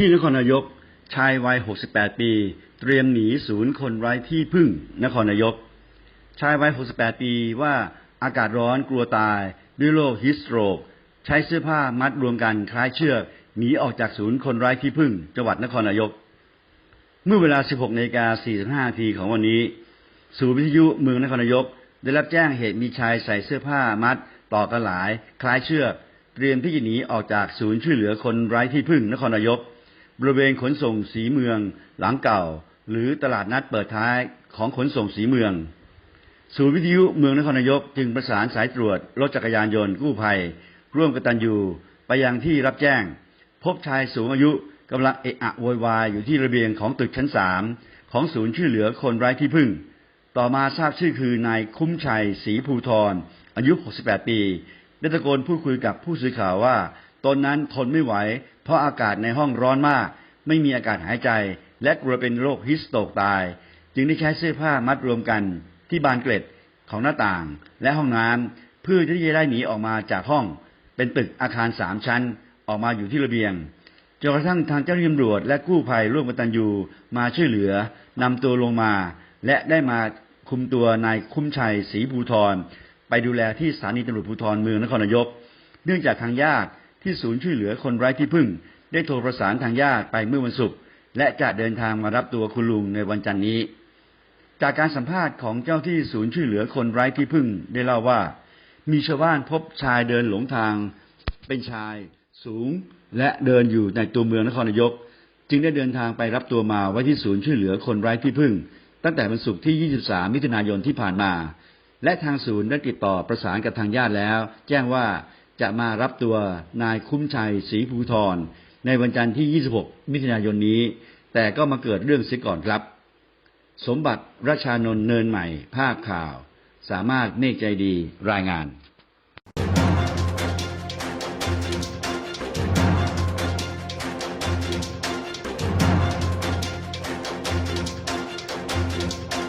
ที่นครนายกชายวัย 68 ปี เตรียมหนีศูนย์คนไร้ที่พึ่ง นครนายก ชายวัย 68 ปีว่าอากาศร้อนกลัวตาย ด้วยโรคฮิสโตรก ใช้เสื้อผ้ามัดรวมกันคล้ายเชือกหนีออกจากศูนย์คนไร้ที่พึ่ง จังหวัดนครนายก เมื่อเวลา 16นาฬิกา45นาทีของวันนี้ ศูนย์วิทยุเมืองนครนายก ได้รับแจ้งเหตุมีชายใส่เสื้อผ้ามัด ต่อกันหลาย คล้ายเชือก เตรียมที่จะหนีออกจากศูนย์ช่วยเหลือคนไร้ที่พึ่งนครนายก บริเวณขนส่งสีเมืองหลังเก่า หรือตลาดนัดเปิดท้ายของขนส่งสีเมือง ศูนย์วิทยุเมืองนครนายกจึงประสานสายตรวจรถจักรยานยนต์กู้ภัย ร่วมกตันยูไปยังที่รับแจ้ง พบชายสูงอายุกำลังเอะอะโวยวายอยู่ที่ระเบียงของตึกชั้นสามของศูนย์ช่วยเหลือคนไร้ที่พึ่ง ต่อมาทราบชื่อคือนายคุ้มชัยศรีภูทรอายุ 68 ปี ได้ตะโกนพูดคุยกับผู้สื่อข่าวว่า ตนนั้นทนไม่ไหว เพราะอากาศในห้องร้อนมาก ไม่มีอากาศหายใจ และกลัวเป็นโรคฮิสโตกตาย จึงได้ใช้เสื้อผ้ามัดรวมกันที่บานเกล็ดของหน้าต่างและห้องน้ำเพื่อที่จะได้หนีออกมาจากห้อง เป็นตึกอาคารสามชั้นออกมาอยู่ที่ระเบียงจนกระทั่งทางเจ้าหน้าที่ตำรวจและกู้ภัยร่วมกันตันยูมาช่วยเหลือนำตัวลงมา และได้มาคุมตัวนายคุ้มชัยศรีภูทรไปดูแลที่สถานีตำรวจภูธรเมืองนครนายก เนื่องจากทางญาติ ที่ศูนย์ช่วยเหลือคนไร้ที่พึ่ง ได้โทรประสานทางญาติไปเมื่อวันศุกร์และจะเดินทางมารับตัวคุณลุงในวันจันทร์นี้ จากการสัมภาษณ์ของเจ้าที่ศูนย์ช่วยเหลือคนไร้ที่พึ่งได้เล่าว่า มีชาวบ้านพบชายเดินหลงทาง เป็นชาย สูงและเดินอยู่ในตัวเมืองนครนายก จึงได้เดินทางไปรับตัวมาไว้ที่ศูนย์ช่วยเหลือคนไร้ที่พึ่ง ตั้งแต่วันศุกร์ที่ 23 มิถุนายนที่ผ่านมา และทางศูนย์ได้ติดต่อประสานกับทางญาติแล้ว แจ้งว่า จะมารับตัวนายคุ้มชัยศรีภูทรในวันจันทร์ที่ 26 มิถุนายนนี้ แต่ก็มาเกิดเรื่องเสียก่อนครับ สมบัติราชานนท์เนินใหม่ ภาพข่าว สามารถเมฆใจดีรายงาน